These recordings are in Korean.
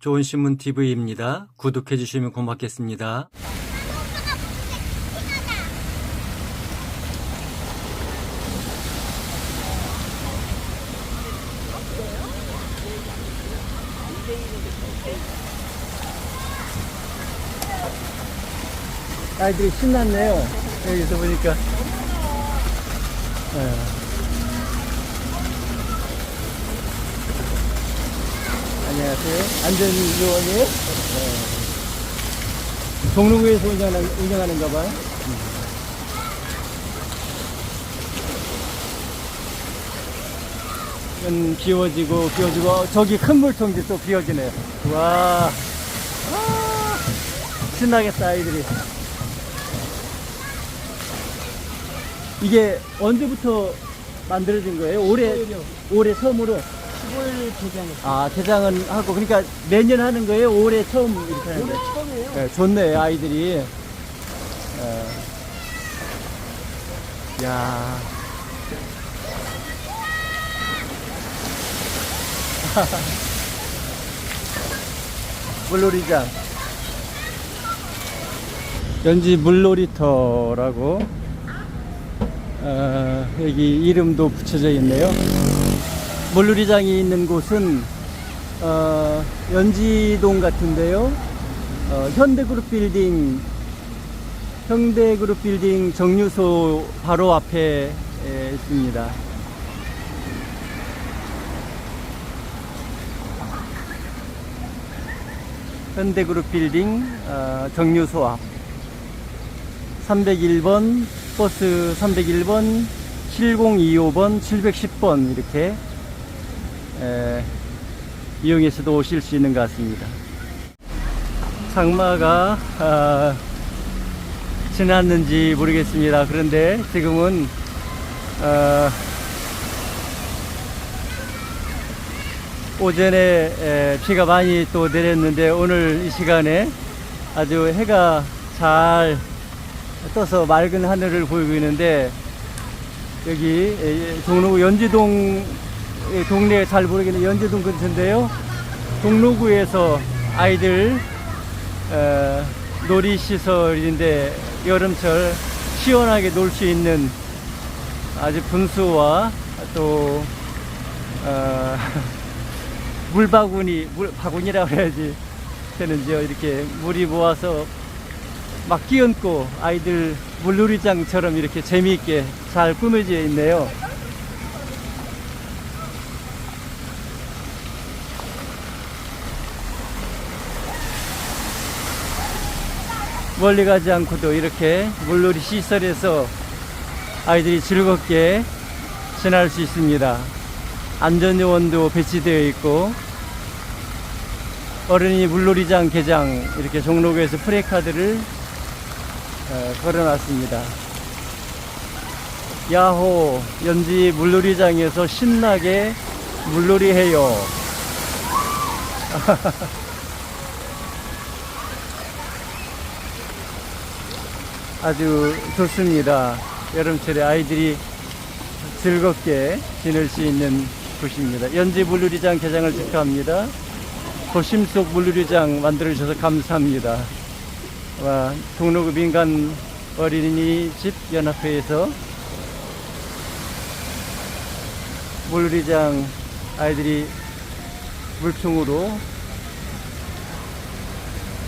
좋은 신문 TV입니다. 구독해 주시면 고맙겠습니다. 아이들이 신났네요. 여기서 보니까. 예. 안녕하세요. 안전요원이에요? 네. 종로구에서 운영하는, 운영하는가 봐요. 은 비워지고, 비워지고, 어, 저기 큰 물통도 또 비워지네요. 와. 아, 신나겠다, 아이들이. 이게 언제부터 만들어진 거예요? 올해, 올해 처음으로? 10월 개장에 아, 개장은 하고, 그러니까 매년 하는 거예요? 올해 처음 이렇게 하는 올해 거예요? 처음이에요. 네, 좋네, 아이들이. 어. 야 물놀이장. 연지 물놀이터라고, 어, 여기 이름도 붙여져 있네요. 물놀이장이 있는 곳은 어, 연지동 같은데요. 어, 현대그룹 빌딩, 현대그룹 빌딩 정류소 바로 앞에 에, 있습니다. 현대그룹 빌딩 어, 정류소 앞 301번 버스 301번 7025번 710번 이렇게 에, 이용해서도 오실 수 있는 것 같습니다. 장마가 아, 지났는지 모르겠습니다. 그런데 지금은 어, 오전에 에, 비가 많이 또 내렸는데 오늘 이 시간에 아주 해가 잘 떠서 맑은 하늘을 보이고 있는데 여기 에, 종로구 연지동 예, 동네 잘 모르겠는데 연제동 근처인데요. 동로구에서 아이들 어, 놀이시설인데 여름철 시원하게 놀 수 있는 아주 분수와 또 어, 물바구니, 물 바구니라고 해야지 되는지요. 이렇게 물이 모아서 막 끼얹고 아이들 물놀이장처럼 이렇게 재미있게 잘 꾸며져 있네요. 멀리 가지 않고도 이렇게 물놀이 시설에서 아이들이 즐겁게 지날 수 있습니다. 안전요원도 배치되어 있고 어린이 물놀이장 개장 이렇게 종로구에서 프레카드를 어, 걸어놨습니다. 야호 연지 물놀이장에서 신나게 물놀이 해요. 아주 좋습니다. 여름철에 아이들이 즐겁게 지낼 수 있는 곳입니다. 연지 물놀이장 개장을 축하합니다. 도심 속 물놀이장 만들어주셔서 감사합니다. 와, 동로구 민간 어린이집 연합회에서 물놀이장 아이들이 물총으로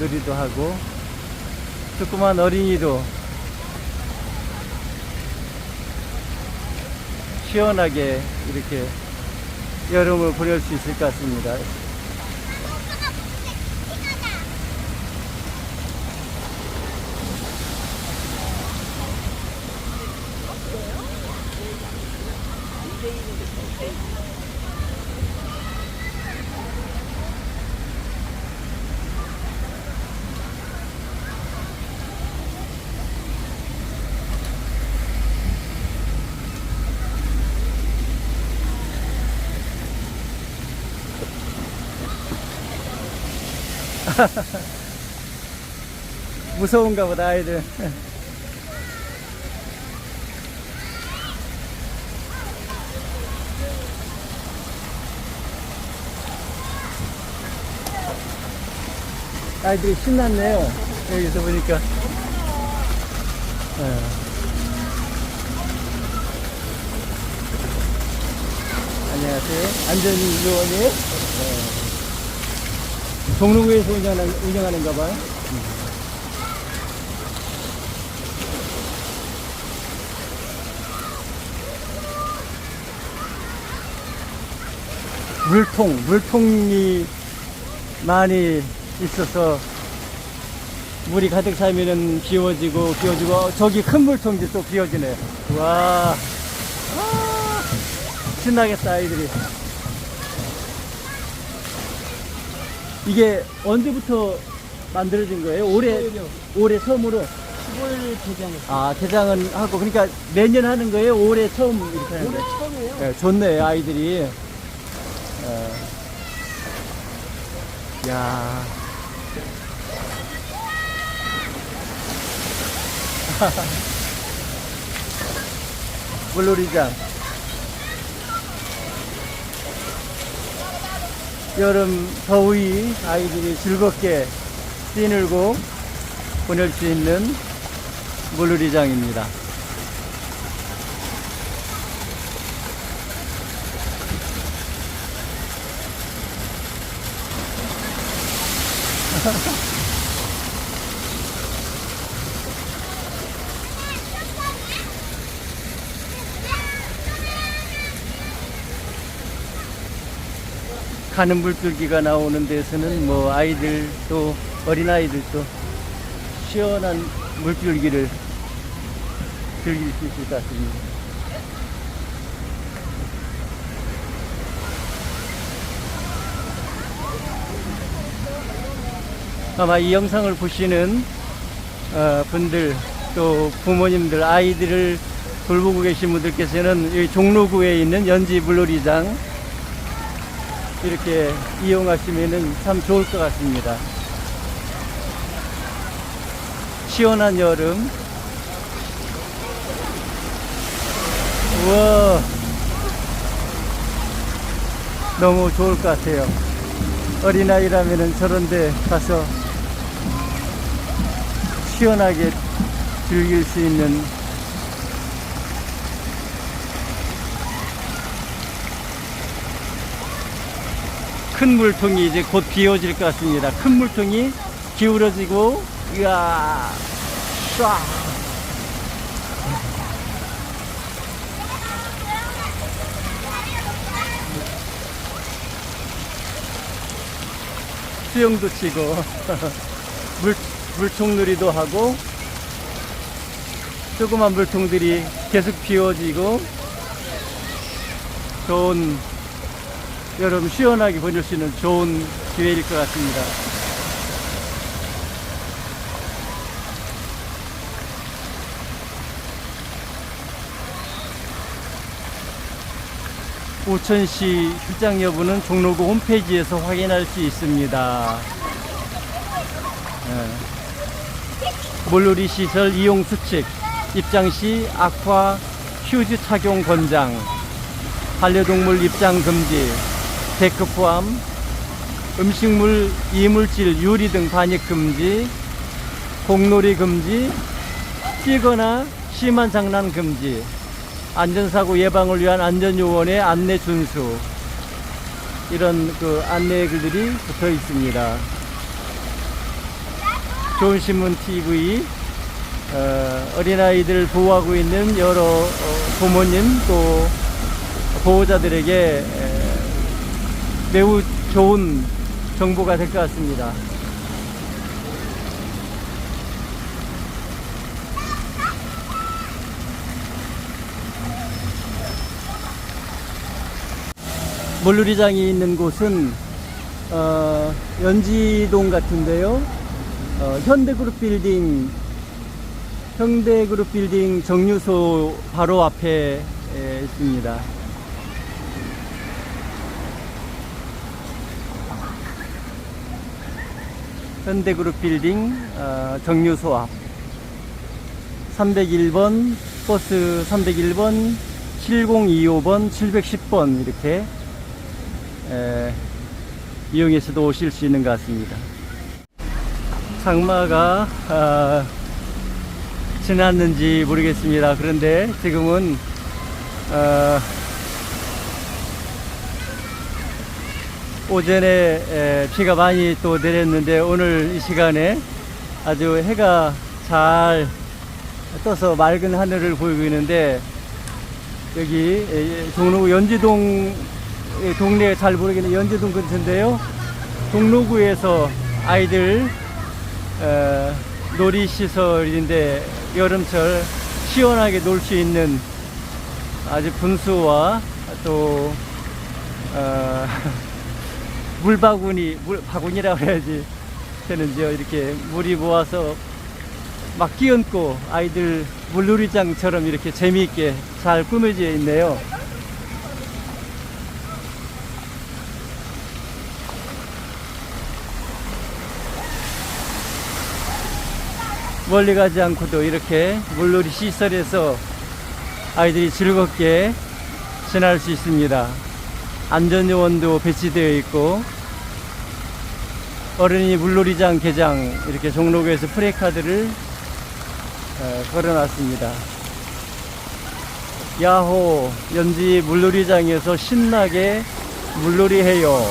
놀이도 하고 조그만 어린이도 시원하게 이렇게 여름을 보낼 수 있을 것 같습니다. 무서운가 보다 아이들 아이들이 신났네요. 여기서 보니까. 예. 안녕하세요. 안전요원이에요? 네. 종로구에서 운영하는, 운영하는가 봐요. 물통, 물통이 많이 있어서 물이 가득 차면은 비워지고 비워지고 어, 저기 큰 물통이 또 비워지네. 와, 아, 신나겠다 아이들이. 이게 언제부터 만들어진 거예요? 올해 올해 처음으로 10월 개장했어요. 아 개장은 하고 그러니까 매년 하는 거예요? 올해 처음 이렇게 하는 올해 거예요? 처음이에요. 네, 좋네 아이들이. 어. 야. 물놀이장. 여름 더위 아이들이 즐겁게 뛰놀고 보낼 수 있는 물놀이장입니다. 가는 물줄기가 나오는 데서는 뭐 아이들도 어린아이들도 시원한 물줄기를 즐길 수 있을 것 같습니다. 아마 이 영상을 보시는 어, 분들 또 부모님들 아이들을 돌보고 계신 분들께서는 이 종로구에 있는 연지 물놀이장 이렇게 이용하시면 참 좋을 것 같습니다. 시원한 여름. 우와. 너무 좋을 것 같아요. 어린아이라면 저런데 가서 시원하게 즐길 수 있는 큰 물통이 이제 곧 비워질 것 같습니다. 큰 물통이 기울어지고, 이야, 쏴. 수영도 치고, 물, 물통놀이도 하고, 조그만 물통들이 계속 비워지고, 좋은 여름 시원하게 보낼 수 있는 좋은 기회일 것 같습니다. 오천시 휴장 여부는 종로구 홈페이지에서 확인할 수 있습니다. 예. 물놀이 시설 이용 수칙, 입장 시 아쿠아 휴즈 착용 권장, 반려동물 입장 금지, 데크 포함, 음식물, 이물질, 유리 등 반입 금지, 공놀이 금지, 뛰거나 심한 장난 금지, 안전사고 예방을 위한 안전요원의 안내 준수, 이런 그 안내 글들이 붙어 있습니다. 좋은 신문 TV, 어, 어린아이들을 보호하고 있는 여러 어, 부모님 또 보호자들에게 에, 매우 좋은 정보가 될 것 같습니다. 물놀이장이 있는 곳은 어, 연지동 같은데요. 어, 현대그룹 빌딩 현대그룹 빌딩 정류소 바로 앞에 에, 있습니다. 현대그룹 빌딩 어, 정류소 앞 301번 버스 301번 7025번 710번 이렇게 에, 이용해서도 오실 수 있는 것 같습니다. 장마가 아, 지났는지 모르겠습니다. 그런데 지금은 어, 오전에 에, 비가 많이 또 내렸는데 오늘 이 시간에 아주 해가 잘 떠서 맑은 하늘을 보이고 있는데 여기 에, 종로구 연지동 에, 동네 잘 모르겠는 연지동 근처인데요. 종로구에서 아이들 어, 놀이 시설인데 여름철 시원하게 놀 수 있는 아주 분수와 또 어, 물바구니 물 바구니라고 해야지 되는지요 이렇게 물이 모아서 막 끼얹고 아이들 물놀이장처럼 이렇게 재미있게 잘 꾸며져 있네요. 멀리 가지 않고도 이렇게 물놀이 시설에서 아이들이 즐겁게 지날 수 있습니다. 안전요원도 배치되어 있고 어린이 물놀이장 개장 이렇게 종로구에서 프레카드를 어, 걸어놨습니다. 야호 연지 물놀이장에서 신나게 물놀이 해요.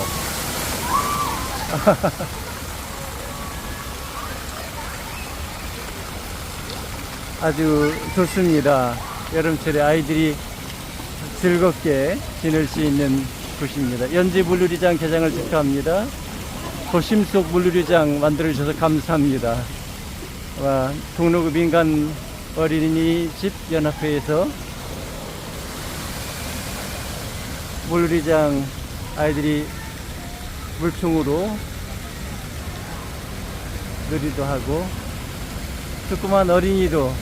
아주 좋습니다. 여름철에 아이들이 즐겁게 지낼 수 있는 곳입니다. 연지 물놀이장 개장을 축하합니다. 도심 속 물놀이장 만들어주셔서 감사합니다. 와, 동로구 민간 어린이집 연합회에서 물놀이장 아이들이 물총으로 놀이도 하고 조그만 어린이도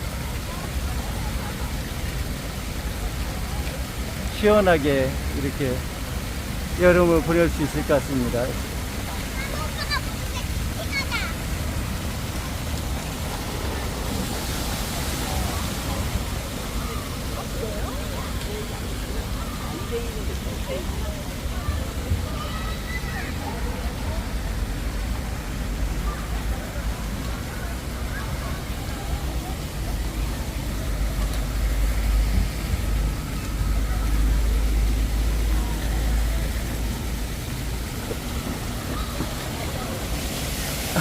시원하게 이렇게 여름을 보낼 수 있을 것 같습니다.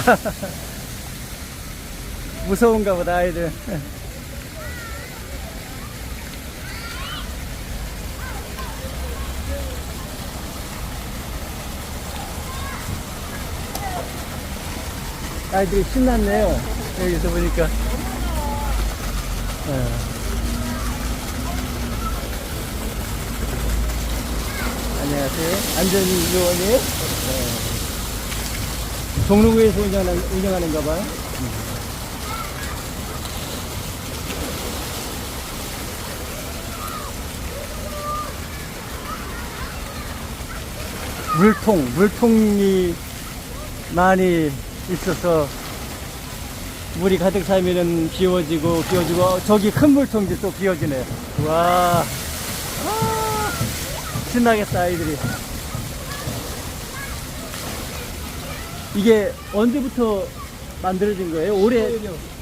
무서운가 보다 아이들. 아이들이 신났네요. 여기서 보니까. 어. 안녕하세요. 안전요원이에요? 네. 종로구에서 운영하는, 운영하는가 봐요. 물통, 물통이 많이 있어서 물이 가득 차면은 비워지고 비워지고 어, 저기 큰 물통도 또 비워지네요. 와, 아, 신나겠다 아이들이. 이게 언제부터 만들어진 거예요? 올해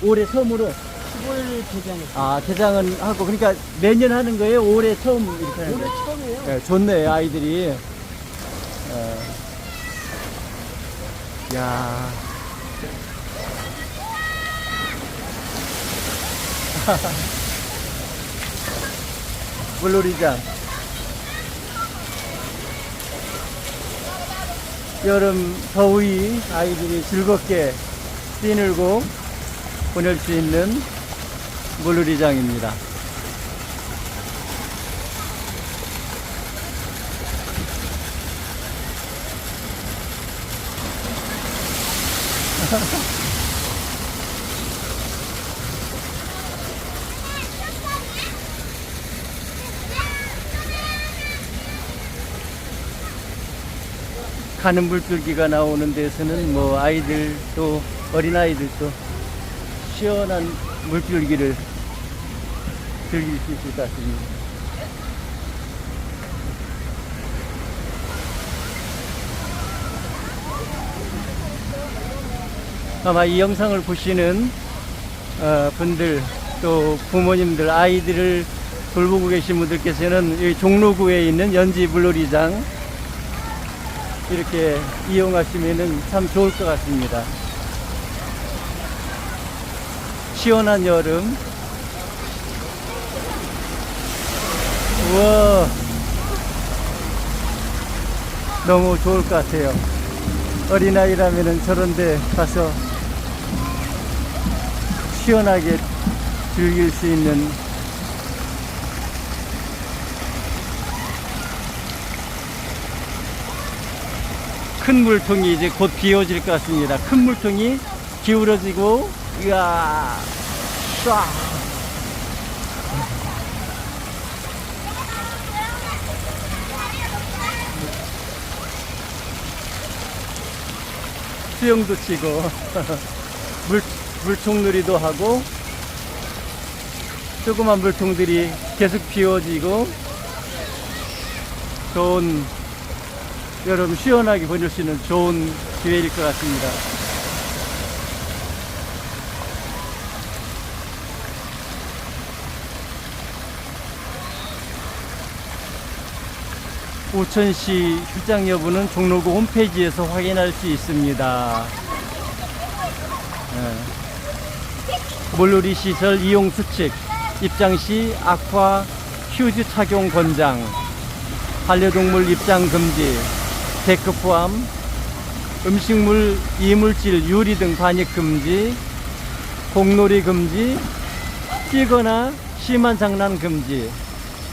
올해 처음으로 15일 개장했어요. 아 개장은 하고 그러니까 매년 하는 거예요? 올해 처음 이렇게 하는 올해 거예요? 처음이에요. 네, 좋네 아이들이. 어. 야. 물놀이장. 여름 더위 아이들이 즐겁게 뛰놀고 보낼 수 있는 물놀이장입니다. 가는 물줄기가 나오는 데서는 뭐 아이들 또 어린아이들도 시원한 물줄기를 즐길 수 있을 것 같습니다. 아마 이 영상을 보시는 어, 분들 또 부모님들 아이들을 돌보고 계신 분들께서는 이 종로구에 있는 연지 물놀이장 이렇게 이용하시면은 참 좋을 것 같습니다. 시원한 여름. 우와. 너무 좋을 것 같아요. 어린아이라면은 저런 데 가서 시원하게 즐길 수 있는 큰 물통이 이제 곧 비워질 것 같습니다. 큰 물통이 기울어지고, 이야, 쏴. 수영도 치고, 물, 물통놀이도 하고, 조그만 물통들이 계속 비워지고, 좋은 여름 시원하게 보낼 수 있는 좋은 기회일 것 같습니다. 우천시 출장 여부는 종로구 홈페이지에서 확인할 수 있습니다. 예. 물놀이 시설 이용 수칙, 입장 시 아쿠아 휴즈 착용 권장, 반려동물 입장 금지, 데크 포함, 음식물, 이물질, 유리 등 반입 금지, 공놀이 금지, 뛰거나 심한 장난 금지,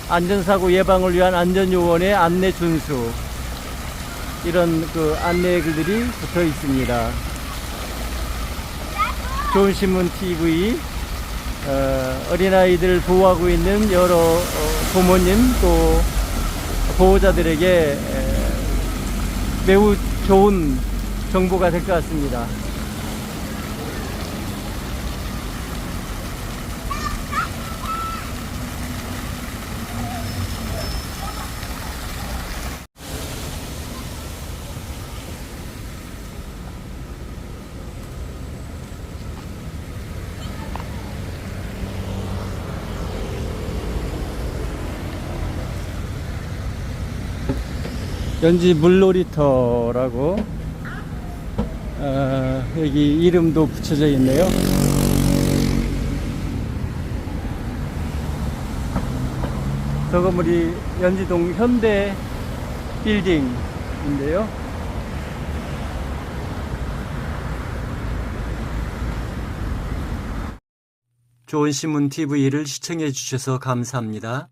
안전사고 예방을 위한 안전요원의 안내 준수, 이런 그 안내 글들이 붙어 있습니다. 좋은 신문 TV, 어, 어린아이들 보호하고 있는 여러 어, 부모님 또 보호자들에게 에, 매우 좋은 정보가 될 것 같습니다. 연지 물놀이터라고 어, 여기 이름도 붙여져 있네요. 저 건물이 연지동 현대 빌딩인데요. 좋은 신문 TV를 시청해 주셔서 감사합니다.